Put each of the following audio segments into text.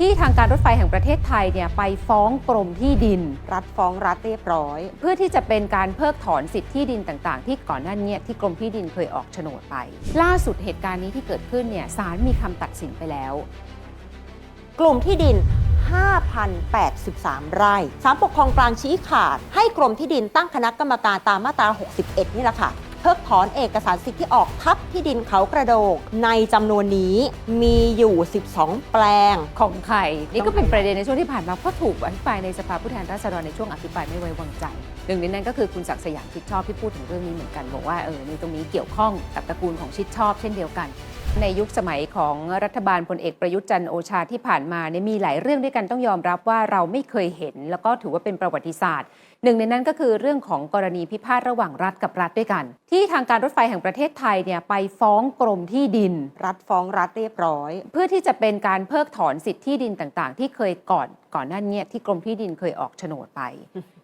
ที่ทางการรถไฟแห่งประเทศไทยเนี่ยไปฟ้องกรมที่ดิน รัฐฟ้องรัฐเรียบร้อย เพื่อที่จะเป็นการเพิกถอนสิทธิที่ดินต่างๆ ที่ก่อนหน้านี้ที่กรมที่ดินเคยออกโฉนดไป ล่าสุดเหตุการณ์นี้ที่เกิดขึ้นเนี่ยศาลมีคำตัดสินไปแล้ว กลุ่มที่ดิน 5,083 ไร่ศาลปกครองกลางชี้ขาด ให้กรมที่ดินตั้งคณะกรรมการตามมาตรา 61 นี่แหละค่ะเพิกถอนเอกสารสิทธิ์ที่ออกทับที่ดินเขากระโดก ในจำนวนนี้มีอยู่ 12 แปลง ของใครนี่ก็เป็นประเด็นในช่วงที่ผ่านมาเพราะถูกอภิปรายในสภาผู้แทนราษฎรในช่วงอภิปรายไม่ไว้วางใจหนึ่งในนั้นก็คือคุณศักดิ์สยามชิดชอบที่พูดถึงเรื่องนี้เหมือนกันบอกว่าเออในตรงนี้เกี่ยวข้องกับตระกูลของชิดชอบเช่นเดียวกัน ในยุคสมัยของรัฐบาลพลเอกประยุทธ์จันโอชาที่ผ่านมาเนี่ยมีหลายเรื่องด้วยกันต้องยอมรับว่าเราไม่เคยเห็น แล้วก็ถือว่าเป็นประวัติศาสตร์ หนึ่งในนั้นก็คือเรื่องของกรณีพิพาทระหว่างรัฐกับรัฐด้วยกัน ที่ทางการรถไฟแห่งประเทศไทยเนี่ยไปฟ้องกรมที่ดิน รัฐฟ้องรัฐเรียบร้อย เพื่อที่จะเป็นการเพิกถอนสิทธิที่ดินต่างๆ ที่เคยก่อน ก่อนหน้านี้ที่กรมที่ดินเคยออกโฉนดไป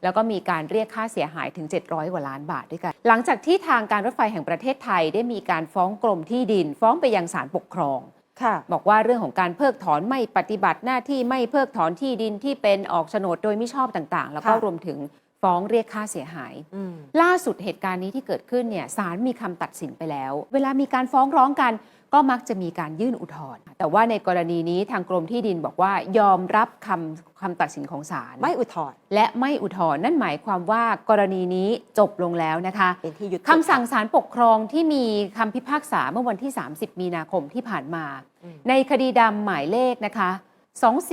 แล้วก็มีการเรียกค่าเสียหายถึง 700 กว่าล้านบาทด้วยกัน หลังจากที่ทางการรถไฟแห่งประเทศไทยได้มีการฟ้องกรมที่ดิน ฟ้องไปยังศาลปกครองค่ะบอกว่าเรื่องของการเพิกถอนไม่ปฏิบัติหน้าที่ไม่เพิกถอนที่ดินที่เป็นออกโฉนดโดยไม่ชอบต่างๆ แล้วก็ค่ะรวมถึงฟ้องเรียกค่าเสียหายอืมล่าสุดเหตุการณ์นี้ที่เกิดขึ้นเนี่ยศาลมีคำตัดสินไปแล้ว เวลามีการฟ้องร้องกัน ก็มักจะมีการยื่นอุทธรณ์แต่ว่าในกรณีนี้ทางกรมที่ดินบอกว่ายอมรับคำคำตัดสินของศาลไม่อุทธรณ์และไม่อุทธรณ์นั่นหมายความว่ากรณีนี้จบลงแล้วนะคะเป็นที่ยุติคำสั่งศาลปกครองที่มีคำพิพากษาเมื่อวันที่ 30 มีนาคมที่ผ่านมาอืมในคดีดำหมายเลขนะคะ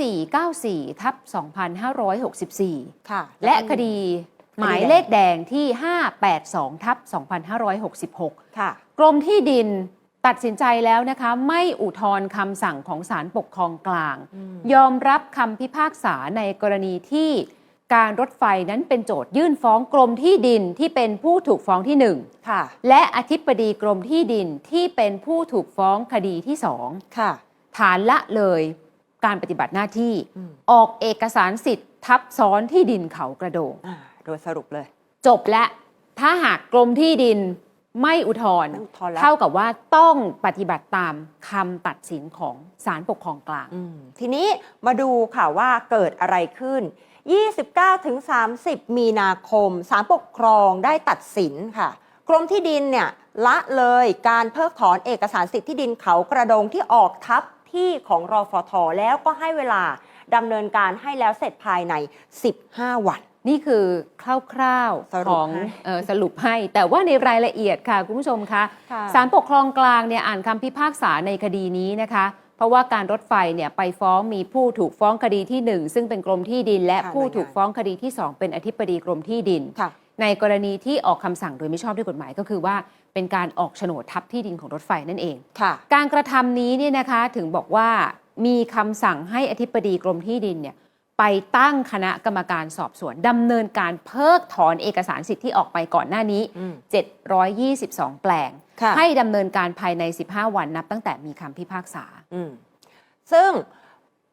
2494ทับ2564 ค่ะ และก็มีคดีหมายเลขแดงที่ 582ทับ2566 ค่ะ กรมที่ดิน ตัดสินใจแล้วนะคะไม่อุทธรณ์คำสั่งของศาลปกครองกลางอืมยอมรับคำพิพากษาในกรณีที่การรถไฟนั้นเป็นโจทยื่นฟ้องกรมที่ดินที่เป็นผู้ถูกฟ้องที่หนึ่งค่ะ และอธิบดีกรมที่ดินที่เป็นผู้ถูกฟ้องคดีที่สองค่ะ ฐานละเลยการปฏิบัติหน้าที่อืมออกเอกสารสิทธิ์ทับซ้อนที่ดินเขากระโดงอ่าโดยสรุปเลย จบและถ้าหากกรมที่ดิน ไม่อุทธรณ์ไม่อุทธรณ์แล้ว เท่ากับว่าต้องปฏิบัติตามคำตัดสินของศาลปกครองกลาง อืมทีนี้มาดูค่ะว่าเกิดอะไรขึ้น 29ถึง30 มีนาคมศาลปกครองได้ตัดสินค่ะ กรมที่ดินเนี่ยละเลยการเพิกถอนเอกสารสิทธิที่ดินเขากระโดงที่ออกทับที่ของรอฟทแล้วก็ให้เวลาดำเนินการให้แล้วเสร็จภายใน 15 วัน นี่คือคร่าวสๆรุขปองให้เออสรุปให้ แต่ว่าในรายละเอียดค่ะ คุณผู้ชมคะค่ะศาลปกครองกลางเนี่ยอ่านคำพิพากษาในคดีนี้นะคะ เพราะว่าการรถไฟเนี่ยไปฟ้องมีผู้ถูกฟ้องคดีที่หนึ่งซึ่งเป็นกรมที่ดิน และค่ะผู้หน่วยงานถูกฟ้องคดีที่สองเป็นอธิบดีกรมที่ดินค่ะในกรณีที่ออกคำสั่งโดยไม่ชอบด้วยกฎหมายก็คือว่า เป็นการออกโฉนดทับที่ดินของรถไฟนั่นเองค่ะการกระทำนี้เนี่ยนะคะถึงบอกว่ามีคำสั่งให้อธิบดีกรมที่ดินเนี่ย ไปตั้งคณะกรรมการสอบสวนดำเนินการเพิกถอนเอกสารสิทธิ์ที่ออกไปก่อนหน้านี้ อืม 722 แปลง ค่ะ ให้ดำเนินการภายใน 15 วันนับตั้งแต่มีคำพิพากษา อืมซึ่ง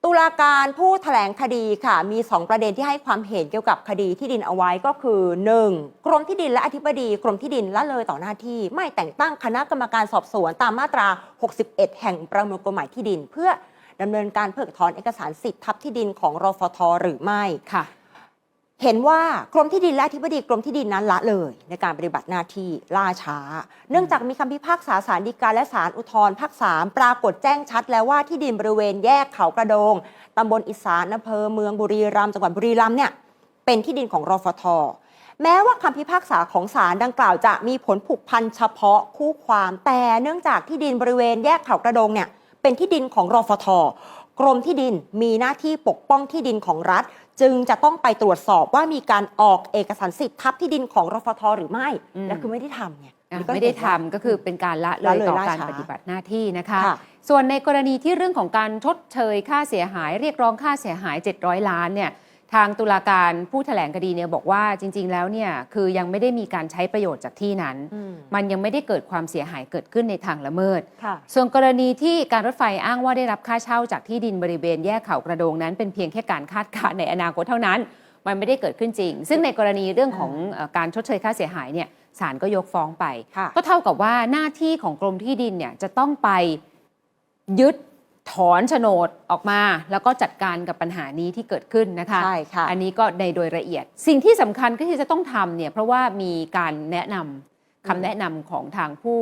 ตุลาการผู้แถลงคดีค่ะ มี 2 ประเด็นที่ให้ความเห็นเกี่ยวกับคดีที่ดินเอาไว้ก็คือ 1. กรมที่ดินและอธิบดีกรมที่ดินละเลยต่อหน้าที่ ไม่แต่งตั้งคณะกรรมการสอบสวนตามมาตรา 61 แห่งประมวลกฎหมายที่ดิน เพื่อ ดำเนินการเพิกถอนเอกสารสิทธิ์ทับที่ดินของรฟทหรือไม่ค่ะ เห็นว่ากรมที่ดินและอธิบดีกรมที่ดินนั้นละเลย ในการปฏิบัติหน้าที่ล่าช้า เนื่องจากมีคำพิพากษาสารดีกาและศาลอุทธรณ์ภาคสามปรากฏแจ้งชัดแล้วว่าที่ดินบริเวณแยกเขากระโดงตำบลอีสานอำเภอเมืองบุรีรัมย์จังหวัดบุรีรัมย์เนี่ยเป็นที่ดินของรฟทแม้ว่าคำพิพากษาของศาลดังกล่าวจะมีผลผูกพันเฉพาะคู่ความ แต่เนื่องจากที่ดินบริเวณแยกเขากระโดงเนี่ย เป็นที่ดินของรฟทกรมที่ดินมีหน้าที่ปกป้องที่ดินของรัฐ จึงจะต้องไปตรวจสอบว่ามีการออกเอกสารสิทธิ์ทับที่ดินของรฟทหรือไม่ อืม และคือไม่ได้ทำไงอะนี่ก็ไม่ได้เห็นว่าทำก็คือเป็นการละเลละยเลยต่อล่าการช้าปฏิบัติหน้าที่นะคะ ค่ะ ส่วนในกรณีที่เรื่องของการชดเชยค่าเสียหาย เรียกร้องค่าเสียหาย 700 ล้านเนี่ย ทางตุลาการผู้แถลงคดีเนี่ยบอกว่าจริง ๆ แล้วเนี่ยคือยังไม่ได้มีการใช้ประโยชน์จากที่นั้นอืมมันยังไม่ได้เกิดความเสียหายเกิดขึ้นในทางละเมิดค่ะส่วนกรณีที่การรถไฟอ้างว่าได้รับค่าเช่าจากที่ดินบริเวณแยกเขากระโดงนั้น เป็นเพียงแค่การคาดการณ์ในอนาคตเท่านั้น มันไม่ได้เกิดขึ้นจริง ซึ่งในกรณีเรื่องของเอ่อการชดเชยค่าเสียหายเนี่ยศาลก็ยกฟ้องไปค่ะก็เท่ากับว่าหน้าที่ของกรมที่ดินเนี่ยจะต้องไปยึด ถอนโฉนดออกมา แล้วก็จัดการกับปัญหานี้ที่เกิดขึ้นนะคะใช่ค่ะ อันนี้ก็ในโดยละเอียด สิ่งที่สำคัญก็คือจะต้องทำเนี่ยเพราะว่ามีการแนะนำคำแนะนำของทางผู้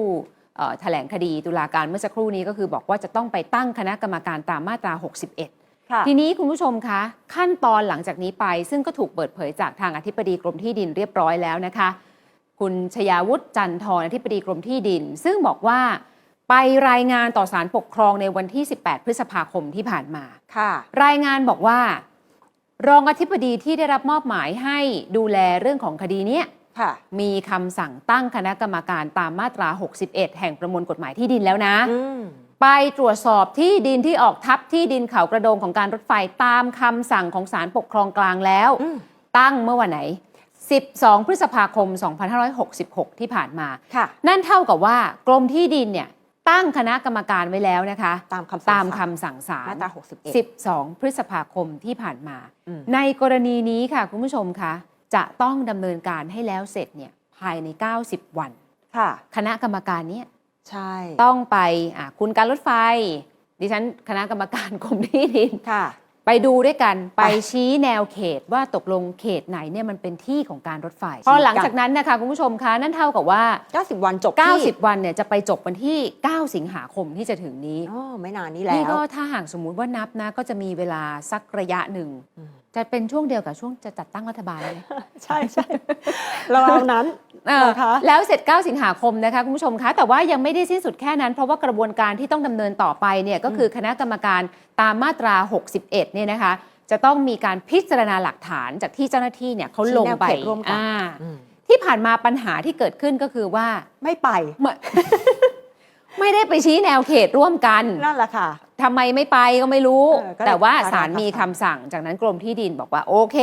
เอ่อแถลงคดีตุลาการเมื่อสักครู่นี้ก็คือบอกว่าจะต้องไปตั้งคณะกรรมการตามมาตรา 61ค่ะทีนี้คุณผู้ชมคะขั้นตอนหลังจากนี้ไป ซึ่งก็ถูกเปิดเผยจากทางอธิบดีกรมที่ดินเรียบร้อยแล้วนะคะ คุณชยาวุฒิจันทร์อธิบดีกรมที่ดิน ซึ่งบอกว่า ไปรายงานต่อศาลปกครองในวันที่ 18 พฤษภาคมที่ผ่านมา ค่ะ รายงานบอกว่า รองอธิบดีที่ได้รับมอบหมายให้ดูแลเรื่องของคดีเนี้ยค่ะ มีคำสั่งตั้งคณะกรรมการตามมาตรา 61 แห่งประมวลกฎหมายที่ดินแล้วนะ อืม ไปตรวจสอบที่ดินที่ออกทับที่ดินเขากระโดงของการรถไฟตามคำสั่งของศาลปกครองกลางแล้ว อืม ตั้งเมื่อวันไหน 12 พฤษภาคม 2566 ที่ผ่านมา ค่ะ นั่นเท่ากับว่ากรมที่ดินเนี่ย ตั้งคณะกรรมการไว้แล้วนะคะ ตามคำสั่งตามศาลคำสั่งศาลมาตรา61 12 พฤษภาคมที่ผ่านมาอืมในกรณีนี้ค่ะ คุณผู้ชมคะจะต้องดำเนินการให้แล้วเสร็จเนี่ยภายใน 90 วันค่ะ คณะกรรมการเนี้ยใช่ ต้องไปอะคุณการรถไฟ ดิฉันคณะกรรมการกรมที่ดินค่ะ ไปดูด้วยกันไปไปชี้แนวเขตว่าตกลงเขตไหนเนี่ยมันเป็นที่ของการรถไฟชี้พอหลังกันจากนั้นนะคะคุณผู้ชมคะนั่นเท่ากับว่า 90 วันจบที่90 วันเนี่ยจะไปจบวันที่ 9 สิงหาคมที่จะถึงนี้อ๋อไม่นานนี้แล้นี่วก็ถ้าหากสมมุติว่านับนะ ก็จะมีเวลาสักระยะหนึ่งอืมจะเป็นช่วงเดียวกับช่วงจะจัดตั้งรัฐบาลเลยใช่ใช่เราเอานั้น เออนะคะแล้วเสร็จ 9 สิงหาคมนะคะคุณผู้ชมคะ แต่ว่ายังไม่ได้สิ้นสุดแค่นั้น เพราะว่ากระบวนการที่ต้องดำเนินต่อไปเนี่ยก็คือคณะกรรมการตามมาตรา 61 เนี่ยนะคะ จะต้องมีการพิจารณาหลักฐานจากที่เจ้าหน้าที่เนี่ยเขาลงไปชี้แนวเขตร่วมกัน อ่าอืม ที่ผ่านมาปัญหาที่เกิดขึ้นก็คือว่าไม่ไป ไม่ ไม่ได้ไปชี้แนวเขตร่วมกัน นั่นแหละค่ะทำไมไม่ไปก็ไม่รู้ เออก็เลยแต่ว่าคาราศาลมีคาคำซังสั่ง จากนั้นกรมที่ดินบอกว่าโอเค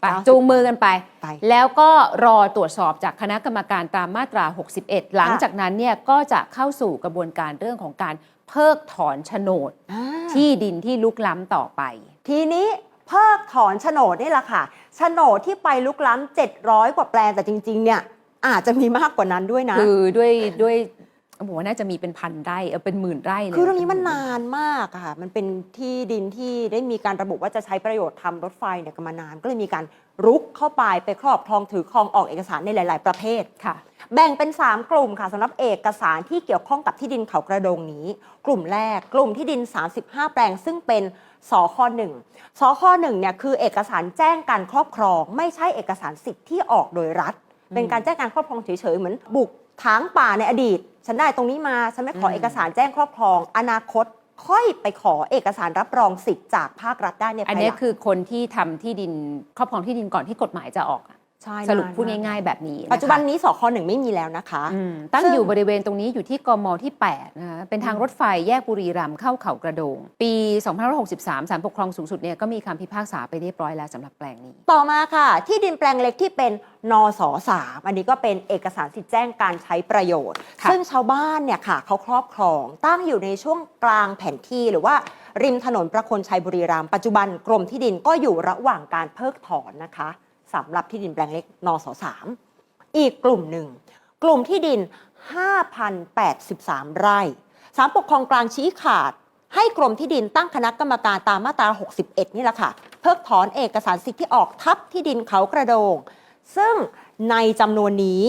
ไปเก้าสิบจูงมือกันไป ไป แล้วก็รอตรวจสอบจากคณะกรรมการตามมาตรา 61 หลังค่ะจากนั้นเนี่ยก็จะเข้าสู่กระบวนการเรื่องของการเพิกถอนโฉนด อ่า ที่ดินที่ลุกล้ำต่อไป ทีนี้เพิกถอนโฉนดนี่แหละค่ะ โฉนดที่ไปลุกล้ำ700 กว่าแปลงแต่จริง ๆ เนี่ย อาจจะมีมากกว่านั้นด้วยนะ คือด้วยด้วย ผมว่าน่าจะมีเป็นพันไร่เออเป็นหมื่นไร่เลยคือเรื่องนี้มันนานมากอะค่ะ มันเป็นที่ดินที่ได้มีการระบุว่าจะใช้ประโยชน์ทำรถไฟเนี่ยกันมานาน ก็เลยมีการรุกเข้าไปไปครอบครองถือครองออกเอกสารในหลาย ๆ ประเภทค่ะ แบ่งเป็น 3 กลุ่มค่ะสำหรับเอกสารที่เกี่ยวข้องกับที่ดินเขากระโดงนี้ กลุ่มแรกกลุ่มที่ดิน 35 แปลง ซึ่งเป็นสคหนึ่งสคหนึ่งเนี่ยคือเอกสารแจ้งการครอบครอง ไม่ใช่เอกสารสิทธิ์ที่ออกโดยรัฐ เป็นการแจ้งการครอบครองเฉย ๆ เหมือนบุก ถางป่าในอดีต ฉันได้ตรงนี้มาฉันไม่ขอเอกสารแจ้งครอบครอง อนาคตค่อยไปขอเอกสารรับรองสิทธิ์จากภาครัฐได้ในอันภายนี้หลัง คือคนที่ทำที่ดินครอบครองที่ดินก่อนที่กฎหมายจะออกอะ ใช่สรุปนนพูดมกง่าย ๆ แบบนี้ะคะปัจจุบันนี้สคหนึ่งไม่มีแล้วนะคะ อืมตั้งซึ่ง อยู่บริเวณตรงนี้อยู่ที่กมที่8นะคะเป็นทางรถไฟแยกบุรีรัมย์เข้าเขากระโดง ปี 2563ศาลปกครองสูงสุดเนี่ยก็มีคำพิพากษาไปเรียบร้อยแล้วสำหรับแปลงนี้ ต่อมาค่ะ ที่ดินแปลงเล็กที่เป็นนสสามอันนี้ก็เป็นเอกสารสิทธิ์แจ้งการใช้ประโยชน์ ค่ะ ซึ่งชาวบ้านเนี่ยค่ะเขาครอบครองตั้งอยู่ในช่วงกลางแผนที่หรือว่า ริมถนนประคนชัยบุรีรัมย์ปัจจุบันกรมที่ดินก็อยู่ระหว่างการเพิกถอนนะคะ สำหรับที่ดินแปลงเล็กนสสามอีกกลุ่มหนึ่ง กลุ่มที่ดิน 5,083 ไร่ศาลปกครองกลางชี้ขาด ให้กรมที่ดินตั้งคณะกรรมการตามมาตรา 61 นี่แหละค่ะ เพิกถอนเอกสารสิทธิ์ที่ออกทับที่ดินเขากระโดง ซึ่งในจำนวนนี้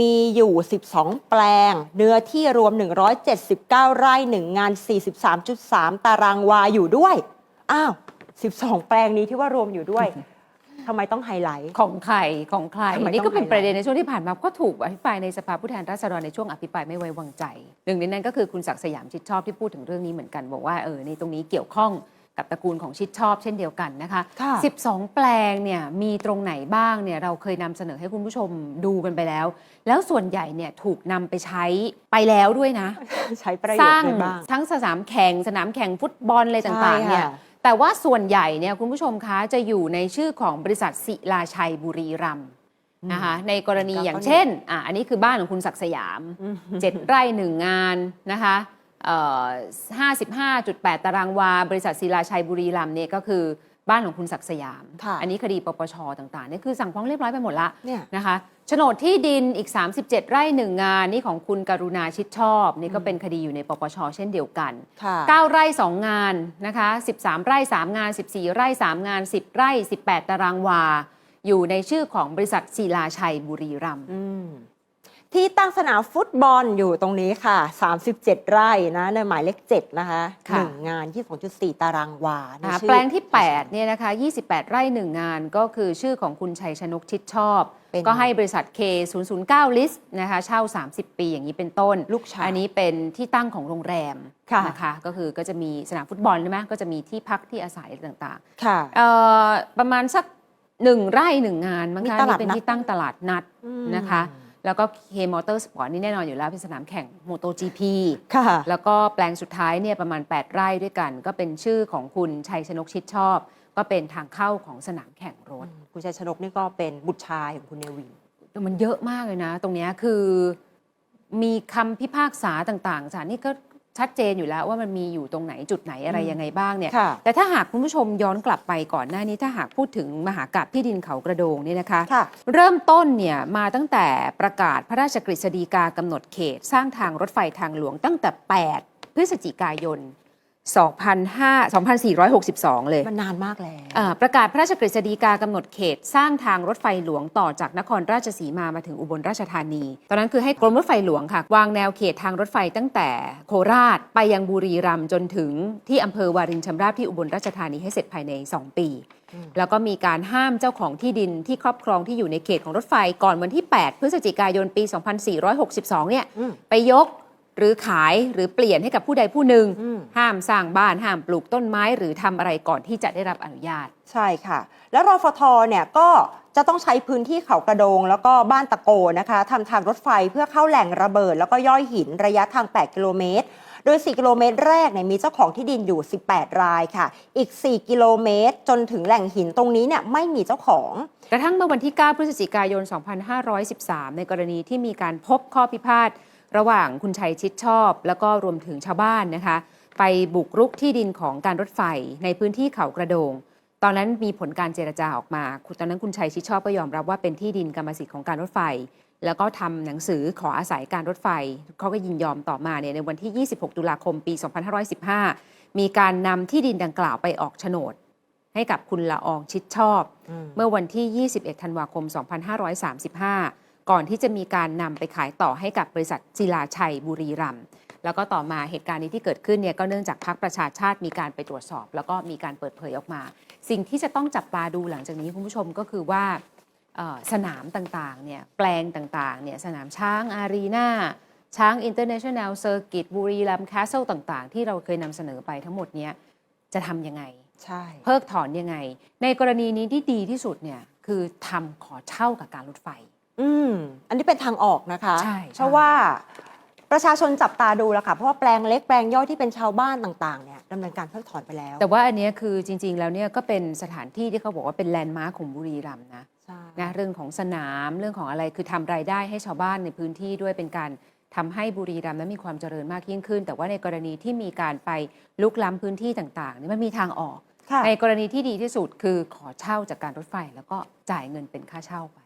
มีอยู่ 12 แปลง เนื้อที่รวม 179 ไร่ 1 งาน 43.3 ตารางวาอยู่ด้วย อ้าว 12 แปลงนี้ที่ว่ารวมอยู่ด้วย ทำไมต้องไฮไลท์ ของใครของใครทำไมนี่ก็เป็นต้องไฮไลท์ประเด็นในช่วงที่ผ่านมาก็ถูกอภิปรายในสภาผู้แทนราษฎรในช่วงอภิปรายไม่ไว้วางใจ หนึ่งในนั้นก็คือคุณศักดิ์สยามชิดชอบที่พูดถึงเรื่องนี้เหมือนกันบอกว่าเออในตรงนี้เกี่ยวข้องกับตระกูลของชิดชอบเช่นเดียวกันนะคะ ค่ะ 12 แปลงเนี่ยมีตรงไหนบ้างเนี่ยเราเคยนำเสนอให้คุณผู้ชมดูกันไปแล้ว แล้วส่วนใหญ่เนี่ยถูกนำไปใช้ไปแล้วด้วยนะ ใช้ประโยสชร้างน์ได้บ้าง ทั้งสนามแข่งสนามแข่งฟุตบอลอะไรต่างๆเนี่ย ใช่ค่ะ แต่ว่าส่วนใหญ่เนี่ยคุณผู้ชมคะจะอยู่ในชื่อของบริษัทศิลาชัยบุรีรัมย์นะคะในกรณีแล้วก็อย่างเช่นอะอันนี้คือบ้านของคุณศักดิ์สยามอืม7ไร่หนึ่งงานนะคะเอ่อ55.8 ตารางวา บริษัทศิลาชัยบุรีรัมย์เนี่ยก็คือ บ้านของคุณศักดิ์สยาม ค่ะอันนี้คดีปปชต่างๆนี่คือสั่งฟ้องเรียบร้อยไปหมดละเนี่ยนะคะโฉนดที่ดินอีก 37 ไร่หนึ่งงานนี่ของคุณกรุณาชิดชอบนี่ก็เป็นคดีอยู่ในปปชเช่นเดียวกัน ค่ะ 9 ไร่ 2 งานนะคะ 13 ไร่ 3 งาน 14 ไร่ 3 งาน 10 ไร่ 18 ตารางวา อยู่ในชื่อของบริษัทศิลาชัยบุรีรัมย์ อืม ที่ตั้งสนามฟุตบอลอยู่ตรงนี้ค่ะ 37 ไร่นะในหมายเลข7นะคะค่ะ หนึ่งงานที่2.4 ตารางวาในนะคะชื่อ แปลงที่8เนี่ยนะคะ 28 ไร่1งานก็คือชื่อของคุณชัยชนกชิดชอบ เป็น ก็ให้บริษัท K009 ลิสต์นะคะเช่า 30 ปีอย่างนี้เป็นต้น ลูกชาย อันนี้เป็นที่ตั้งของโรงแรมค่ะ นะคะก็คือก็จะมีสนามฟุตบอลใช่ไหมก็จะมีที่พักที่อาศัยต่างค่ะ ๆเอ่อประมาณสักหนึ่งไร่หนึ่งงานมั้งมีคะตลาดนี่เป็นนัด ที่ตั้งตลาดนัด อืม นะคะ แล้วก็ K Motor Sport นี่แน่นอนอยู่แล้วเป็นสนามแข่ง MotoGP ค่ะ แล้วก็แปลงสุดท้ายเนี่ยประมาณ 8 ไร่ด้วยกัน ก็เป็นชื่อของคุณชัยชนกชิดชอบ ก็เป็นทางเข้าของสนามแข่งรถ คุณชัยชนกนี่ก็เป็นบุตรชายของคุณเนวิน มันเยอะมากเลยนะ ตรงเนี้ยคือมีคำพิพากษาต่างๆศาลนี่ก็ ชัดเจนอยู่แล้วว่ามันมีอยู่ตรงไหนจุดไหนอะไรอืมยังไงบ้างเนี่ย ค่ะแต่ถ้าหากคุณผู้ชมย้อนกลับไปก่อนหน้านี้ถ้าหากพูดถึงมหากาพย์ที่ดินเขากระโดงเนี่ยนะคะ ค่ะ เริ่มต้นเนี่ยมาตั้งแต่ประกาศพระราชกฤษฎีกากำหนดเขต สร้างทางรถไฟทางหลวงตั้งแต่ 8 พฤศจิกายน 2005 2462 เลยมันนานมากแล้วอ่าประกาศพระราชกฤษฎีกากำหนดเขตสร้างทางรถไฟหลวงต่อจากนครราชสีมามาถึงอุบลราชธานี ตอนนั้นคือให้กรมรถไฟหลวงค่ะ วางแนวเขตทางรถไฟตั้งแต่โคราชไปยังบุรีรัมย์จนถึงที่อำเภอวารินชำราบที่อุบลราชธานีให้เสร็จภายใน 2 ปีอืมแล้วก็มีการห้ามเจ้าของที่ดินที่ครอบครองที่อยู่ในเขตของรถไฟก่อนวันที่ 8 พฤศจิกายนปี 2462 เนี่ยอืมไปยก หรือขายหรือเปลี่ยนให้กับผู้ใดผู้หนึ่งอืมห้ามสร้างบ้านห้ามปลูกต้นไม้ หรือทำอะไรก่อนที่จะได้รับอนุญาต ใช่ค่ะ แล้วรฟทเนี่ยก็จะต้องใช้พื้นที่เขากระโดง แล้วก็บ้านตะโกนะคะทำทางรถไฟเพื่อเข้าแหล่งระเบิด แล้วก็ย่อยหินระยะทาง 8 กิโลเมตร โดย 4 กิโลเมตรแรกเนี่ยมีเจ้าของที่ดินอยู่ 18 รายค่ะ อีก 4 กิโลเมตร จนถึงแหล่งหินตรงนี้เนี่ยไม่มีเจ้าของ กระทั่งเมื่อวันที่ 9 พฤศจิกายน 2513 ในกรณีที่มีการพบข้อพิพาท ระหว่างคุณชัยชิดชอบ แล้วก็รวมถึงชาวบ้านนะคะ ไปบุกรุกที่ดินของการรถไฟในพื้นที่เขากระโดง ตอนนั้นมีผลการเจรจาออกมาคุณตอนนั้นคุณชัยชิดชอบก็ยอมรับว่าเป็นที่ดินกรรมสิทธิ์ของการรถไฟ แล้วก็ทำหนังสือขออาศัยการรถไฟ เขาก็ยินยอมต่อมาเนี่ยในวันที่ 26 ตุลาคมปี 2515 มีการนำที่ดินดังกล่าวไปออกโฉนดให้กับคุณละอองชิดชอบ เมื่อวันที่ 21 ธันวาคม 2535 ก่อนที่จะมีการนำไปขายต่อให้กับบริษัทจิลาชัยบุรีรัมย์แล้วก็ต่อมาเหตุการณ์นี้ที่เกิดขึ้นเนี่ยก็เนื่องจากพรรคประชาชาติมีการไปตรวจสอบ แล้วก็มีการเปิดเผยออกมา สิ่งที่จะต้องจับตาดูหลังจากนี้คุณผู้ชมก็คือว่าเอ่อสนามต่างๆเนี่ยแปลงต่างๆเนี่ยสนามช้างอารีนาช้างอินเตอร์เนชั่นแนลเซอร์กิตบุรีรัมย์แคสเซิลต่างๆ ที่เราเคยนำเสนอไปทั้งหมดเนี้ยจะทำยังไงใช่เพิกถอนยังไง ในกรณีนี้ที่ดีที่สุดเนี่ยคือทำขอเช่ากับการรถไฟ อืม อันนี้เป็นทางออกนะคะ ใช่เพราะว่าประชาชนจับตาดูแล้วค่ะ เพราะว่าแปลงเล็กแปลงย่อยที่เป็นชาวบ้านต่างๆเนี่ยดำเนินการเพิกถอนไปแล้ว แต่ว่าอันเนี้ยคือจริง ๆ แล้วเนี่ยก็เป็นสถานที่ที่เขาบอกว่าเป็นแลนด์มาร์คของบุรีรัมย์นะใช่นะเรื่องของสนามเรื่องของอะไรคือทำรายได้ให้ชาวบ้านในพื้นที่ด้วยเป็นการทำให้บุรีรัมย์นั้นมีความเจริญมากยิ่งขึ้น แต่ว่าในกรณีที่มีการไปลุกล้ำพื้นที่ต่างๆนี่มันมีทางออก ค่ะ ในกรณีที่ดีที่สุดคือขอเช่าจากการรถไฟ แล้วก็จ่ายเงินเป็นค่าเช่าไป